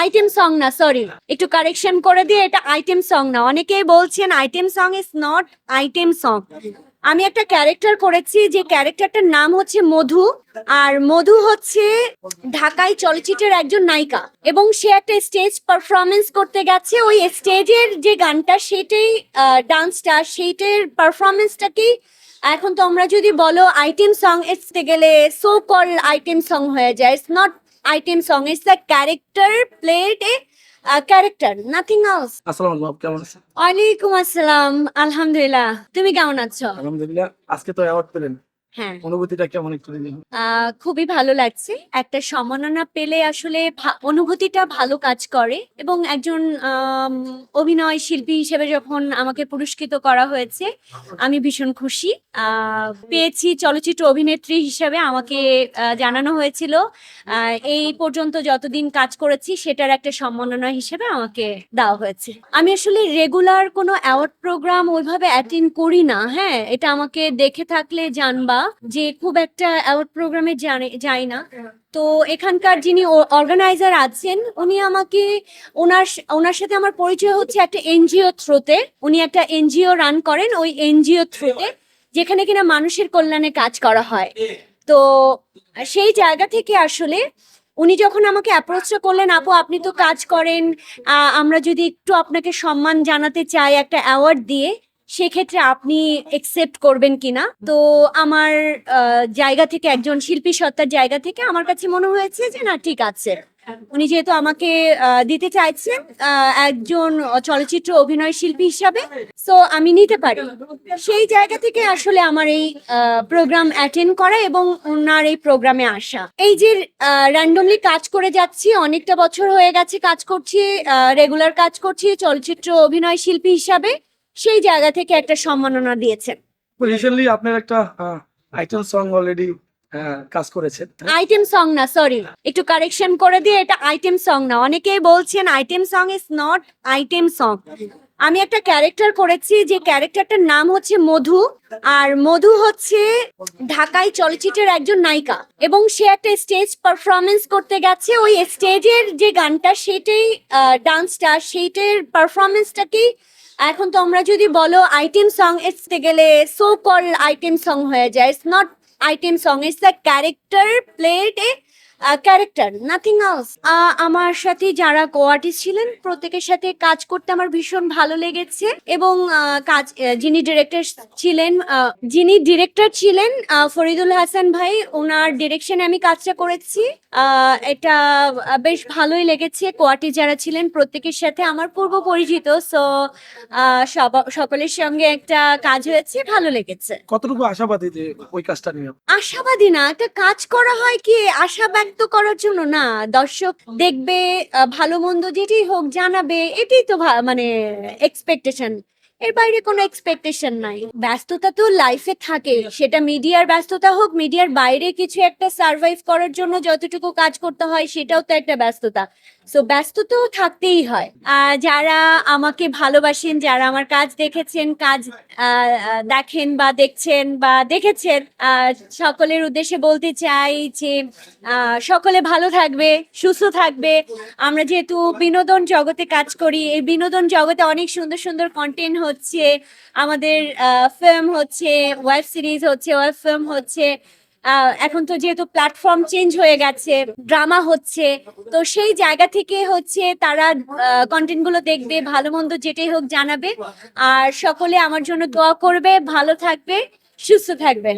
Item song না sorry একটু correction করে দিয়ে এটা আইটেম সং না। অনেকেই বলছেন item song is not item song. আমি একটা ক্যারেক্টার করেছি যে ক্যারেক্টারটার নাম হচ্ছে মধু, আর মধু হচ্ছে ঢাকায় চলচ্চিত্রের একজন নায়িকা। এবং সে একটা স্টেজ পারফরমেন্স করতে গেছে। ওই স্টেজের যে গানটা, সেটাই ডান্সটা সেইটার পারফরমেন্সটাকেই এখন তোমরা যদি বলো আইটেম সং এসতে গেলে সো কল আইটেম সং হয়ে যায়। It's not item song is the character played a character nothing else আসসালামু আলাইকুম কেমন আছেন? ওয়ালাইকুম আসসালাম আলহামদুলিল্লাহ। তুমি কেমন আছো? আলহামদুলিল্লাহ আজকে তো অ্যাওয়ার্ড পেলেন। হ্যাঁ। অনুভূতিটা কেমন একটু খুবই ভালো লাগছে। একটা সম্মাননা পেলে আসলে অনুভূতিটা ভালো কাজ করে এবং একজন অভিনয় শিল্পী হিসেবে যখন আমাকে পুরস্কৃত করা হয়েছে আমি ভীষণ খুশি। পেয়েছি চলচ্চিত্র অভিনেত্রী হিসেবে আমাকে জানানো হয়েছিল। এই পর্যন্ত যতদিন কাজ করেছি সেটার একটা সম্মাননা হিসেবে আমাকে দেওয়া হয়েছে। আমি আসলে রেগুলার কোনো অ্যাওয়ার্ড প্রোগ্রাম ওইভাবে অ্যাটেন্ড করি না হ্যাঁ? এটা আমাকে দেখে থাকলে জানবা। যে খুব একটা অ্যাওয়ার্ড প্রোগ্রামে যাই না। তো এখানকার যিনি অর্গানাইজার আছেন, উনি আমাকে ওনার ওনার সাথে আমার পরিচয় হচ্ছে একটা এনজিও থ্রুতে। উনি একটা এনজিও রান করেন ওই এনজিও থ্রুতে, যেখানে কিনা মানুষের কল্যাণে কাজ করা হয়। তো সেই জায়গা থেকে আসলে উনি যখন আমাকে অ্যাপ্রোচটা করলেন, আপু, আপনি তো কাজ করেন আমরা যদি একটু আপনাকে সম্মান জানাতে চাই, একটা অ্যাওয়ার্ড দিয়ে সেক্ষেত্রে আপনি একসেপ্ট করবেন কিনা? তো আমার জায়গা থেকে একজন শিল্পী সত্তার জায়গা থেকে আমার কাছে মনে হয়েছে যে, না, ঠিক আছে। উনি যেহেতু আমাকে দিতে চাইছেন একজন চলচ্চিত্র অভিনয় শিল্পী হিসাবে সো আমি নিতে পারি। সেই জায়গা থেকে আসলে আমার এই প্রোগ্রাম অ্যাটেন্ড করা এবং ওনার এই প্রোগ্রামে আসা। এই যে র্যান্ডমলি কাজ করে যাচ্ছি, অনেকটা বছর হয়ে গেছে কাজ করছি রেগুলার কাজ করছি, চলচ্চিত্র অভিনয় শিল্পী হিসাবে। সেই জায়গা থেকে একটা সম্মাননা দিয়েছেন। রিসেন্টলি আপনার একটা আইটেম সং অলরেডি কাজ করেছেন। আইটেম সং না সরি একটু কারেকশন করে দিয়ে এটা আইটেম সং না। অনেকেই বলছেন item song is not item song আমি একটা ক্যারেক্টার করেছি, যে ক্যারেক্টারটার নাম হচ্ছে মধু, আর মধু হচ্ছে ঢাকায় চলচ্চিত্রের একজন নায়িকা। এবং সে একটা স্টেজ পারফরমেন্স করতে গেছে। ওই স্টেজের যে গানটা, সেটাই ডান্সটা সেইটার পারফরমেন্সটাকেই এখন তোমরা যদি বলো আইটেম সং এসতে গেলে সো কল আইটেম সং হয়ে যায়। It's not item song it's the character played a character nothing else আমার সাথে যারা কো আর্টিস্ট ছিলেন প্রত্যেকের সাথে কাজ করতে আমার ভীষণ ভালো লেগেছে এবং কাজ যিনি ডিরেক্টর ছিলেন যিনি ডিরেক্টর ছিলেন ফরিদুল হাসান ভাই ওনার ডিরেকশনে আমি কাজটা করেছি। এটা বেশ ভালোই লেগেছে। কোয়ার্টি যারা ছিলেন প্রত্যেকের সাথে আমার পূর্ব পরিচিত সো সকলের সঙ্গে একটা কাজ হয়েছে ভালো লেগেছে। কতটুকু আশাবাদী যে ওই কাজটা নিয়ে? আশাবাদী না একটা কাজ করা হয় কি? আশা ব্যক্ত করার জন্য না, দর্শক দেখবে ভালো মন্দ যেটি হোক, জানাবে, এটাই তো মানে এক্সপেকটেশন এর বাইরে কোনো এক্সপেকটেশন নাই। ব্যস্ততা তো লাইফে থাকে। সেটা মিডিয়ার ব্যস্ততা হোক মিডিয়ার বাইরে কিছু একটা সার্ভাইভ করার জন্য যতটুকু কাজ করতে হয়, সেটাও তো একটা ব্যস্ততা। সো ব্যস্ত তো থাকতেই হয়। যারা আমাকে ভালোবাসেন, যারা আমার কাজ দেখেছেন, কাজ দেখেন বা দেখছেন বা দেখেছেন সকলের উদ্দেশ্যে বলতে চাই যে সকলে ভালো থাকবে, সুস্থ থাকবে। আমরা যেহেতু বিনোদন জগতে কাজ করি, এই বিনোদন জগতে অনেক সুন্দর সুন্দর কন্টেন্ট হচ্ছে, আমাদের ফিল্ম হচ্ছে ওয়েব সিরিজ হচ্ছে ওয়েব ফিল্ম হচ্ছে এখন তো যেহেতু প্ল্যাটফর্ম চেঞ্জ হয়ে গেছে ড্রামা হচ্ছে, তো সেই জায়গা থেকে হচ্ছে তারা কন্টেন্টগুলো দেখবে, ভালো মন্দ যেটাই হোক জানাবে, আর সকলে আমার জন্য দোয়া করবে, ভালো থাকবে, সুস্থ থাকবে।